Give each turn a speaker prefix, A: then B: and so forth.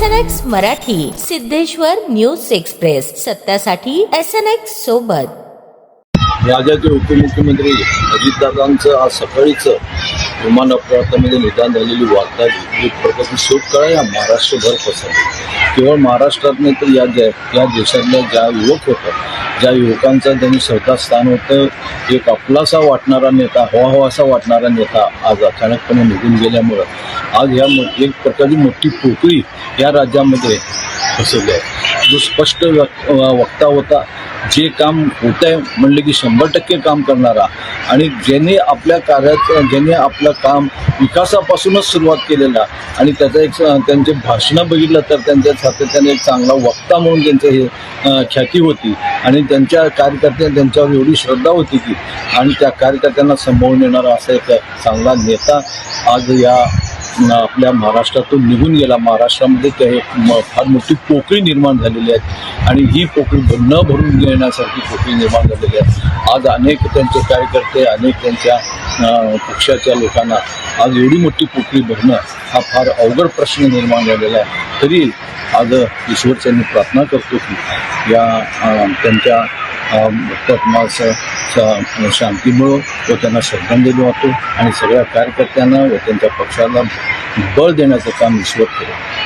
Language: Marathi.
A: S N X Marathi Siddheshwar news express. सत्यासाठी S N X सोबत.
B: राज्याचे उपमुख्यमंत्री अजितदादांचं आज सकाळीच विमान अपघातामध्ये निदान झालेली वार्ता ही एक प्रकारची या महाराष्ट्रभर पसरली. केवळ महाराष्ट्रात नाही तर या जय या देशातल्या ज्या युवक होतं ज्या युवकांचं त्यांनी स्थान होतं एक आपलासा वाटणारा नेता हवा हवासा वाटणारा नेता आज अचानकपणे निघून गेल्यामुळं आज ह्या मो- एक प्रकारची मोठी पोकळी या राज्यामध्ये पसरली आहे. जो स्पष्ट वक्ता होता जे काम होत आहे म्हणले की शंभर टक्के काम करणारा आणि ज्याने आपल्या कार्याचं ज्याने आपलं काम विकासापासूनच सुरुवात केलेला आणि त्याचं एक त्यांचे भाषणं बघितलं तर त्यांच्या सातत्याने एक चांगला वक्ता म्हणून त्यांचं हे ख्याती होती आणि त्यांच्या कार्यकर्त्यांनी त्यांच्यावर एवढी श्रद्धा होती की आणि त्या कार्यकर्त्यांना संभावून येणारा असा एक चांगला नेता आज या आपल्या महाराष्ट्रातून निघून गेला. महाराष्ट्रामध्ये ते फार मोठी पोकळी निर्माण झालेली आहे. आणि ही पोकळी न भरून घेण्यासारखी पोकळी निर्माण झालेली आहे. आज अनेक त्यांचे कार्यकर्ते अनेक त्यांच्या पक्षाच्या लोकांना आज एवढी मोठी पोकळी भरणं हा फार अवघड प्रश्न निर्माण झालेला आहे. तरी आज ईश्वरच्यांनी प्रार्थना करतो की या त्यांच्या पद्माचं शांती मिळो व त्यांना श्रद्धांजली वाटतो आणि सगळ्या कार्यकर्त्यांना व त्यांच्या पक्षाला बळ देण्याचं काम ईश्वर करेल